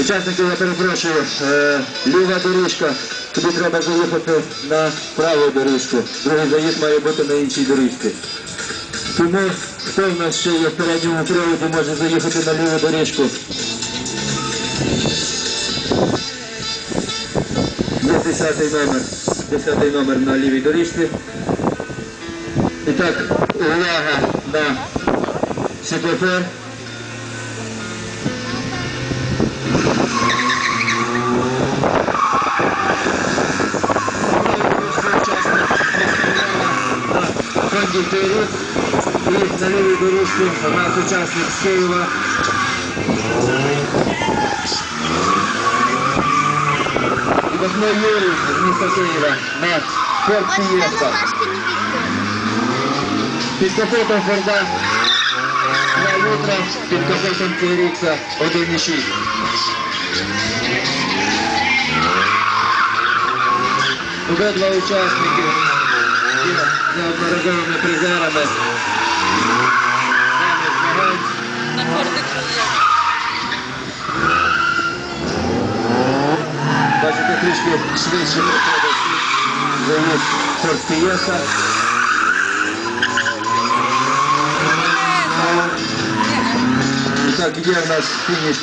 Учасники, я перепрошую, е, ліва доріжка. Тобі треба заїхати на праву доріжку. Другий заїзд має бути на іншій доріжці. Тому хто в нас ще є в передньому приводі, може заїхати на ліву доріжку. Є десятий номер. Десятий номер на лівій доріжці. І так, увага на світлофор. Київ і на лівій дорожці у нас учасник з Києва. І Вахно Юрій з міста Києва на Форд Фієста. Під капотом Форда на утро, під капотом TRX 1.6. Обидва учасники є неодноразовими призерами. Даних змагань. На Форди Круїз. Бачите, трішки швидше проходить заїзд Ford Fiesta. І так, є в нас фініш